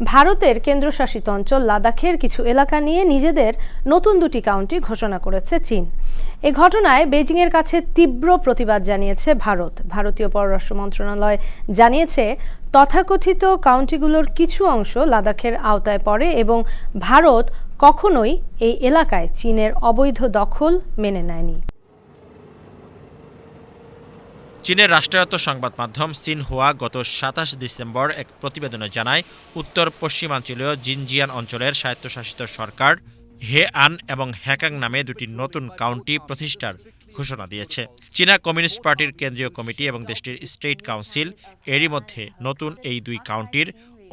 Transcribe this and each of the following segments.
ভারতের কেন্দ্রশাসিত অঞ্চল লাদাখের কিছু এলাকা নিয়ে নিজেদের নতুন দুটি কাউন্টি ঘোষণা করেছে চীন। এ ঘটনায় বেজিংয়ের কাছে তীব্র প্রতিবাদ জানিয়েছে ভারত। ভারতীয় পররাষ্ট্র মন্ত্রণালয় জানিয়েছে, তথাকথিত কাউন্টিগুলোর কিছু অংশ লাদাখের আওতায় পড়ে এবং ভারত কখনোই এই এলাকায় চীনের অবৈধ দখল মেনে নেয়নি। চীনের রাষ্ট্রায়ত্ত সংবাদ মাধ্যম সিনহুয়া গত সাতাশ ডিসেম্বর এক প্রতিবেদনে জানায়, উত্তর পশ্চিমাঞ্চলীয় জিনজিয়ান অঞ্চলের স্বায়ত্তশাসিত সরকার হে আন এবং হ্যাকাং নামে দুটি নতুন কাউন্টি প্রতিষ্ঠার ঘোষণা দিয়েছে। চীনা কমিউনিস্ট পার্টির কেন্দ্রীয় কমিটি এবং দেশটির স্টেট কাউন্সিল এরই মধ্যে নতুন এই দুই কাউন্টির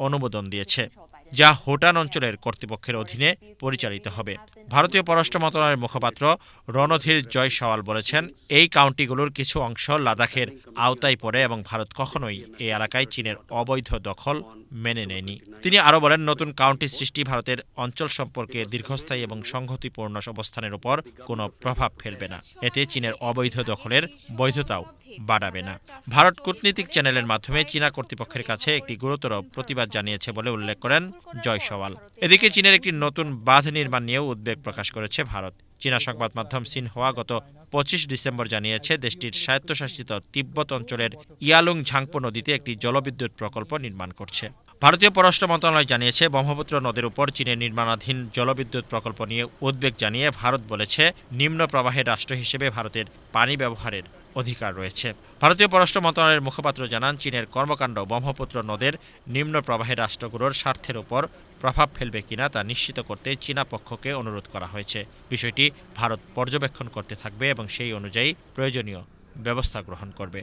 অনুমোদন দিয়েছে। যা হোটান অঞ্চলের কর্তৃপক্ষের অধীনে পরিচালিত হবে। ভারতীয় পররাষ্ট্র মন্ত্রণালয়ের মুখপাত্র রণধীর জয় সওয়াল বলেছেন, এই কাউন্টিগুলোর কিছু অংশ লাদাখের আওতায় পড়ে এবং ভারত কখনোই এই এলাকায় চীনের অবৈধ দখল মেনে নেয়নি। তিনি আরও বলেন, নতুন কাউন্টি সৃষ্টি ভারতের অঞ্চল সম্পর্কে দীর্ঘস্থায়ী এবং সংহতিপূর্ণ অবস্থানের উপর কোনো প্রভাব ফেলবে না। এতে চীনের অবৈধ দখলের বৈধতাও বাড়াবে না। ভারত কূটনীতিক চ্যানেলের মাধ্যমে চীনা কর্তৃপক্ষের কাছে একটি গুরুতর প্রতিবাদ জানিয়েছে বলে উল্লেখ করেন জয় সওয়াল। এদিকে চীনের একটি নতুন বাঁধ নির্মাণ নিয়েও উদ্বেগ প্রকাশ করেছে ভারত। চীনা সংবাদ মাধ্যম সিনহোয়া গত পঁচিশ ডিসেম্বর জানিয়েছে দেশটির স্বায়ত্তশাসিত তিব্বত অঞ্চলের ইয়ালুং ঝাংপো নদীতে একটি জলবিদ্যুৎ প্রকল্প নির্মাণ করছে। ভারতীয় পররাষ্ট্র মন্ত্রণালয় জানিয়েছে ব্রহ্মপুত্র নদের উপর চীনের নির্মাণাধীন জলবিদ্যুৎ প্রকল্প নিয়ে উদ্বেগ জানিয়ে ভারত বলেছে নিম্ন প্রবাহের রাষ্ট্র হিসেবে ভারতের পানি ব্যবহারের অধিকার রয়েছে। ভারতীয় পররাষ্ট্র মন্ত্রণালয়ের মুখপাত্র জানান, চীনের কর্মকাণ্ড ব্রহ্মপুত্র নদের নিম্ন প্রবাহে রাষ্ট্রগুলোর স্বার্থের উপর প্রভাব ফেলবে কিনা তা নিশ্চিত করতে চীনা পক্ষকে অনুরোধ করা হয়েছে। বিষয়টি ভারত পর্যবেক্ষণ করতে থাকবে এবং সেই অনুযায়ী প্রয়োজনীয় ব্যবস্থা গ্রহণ করবে।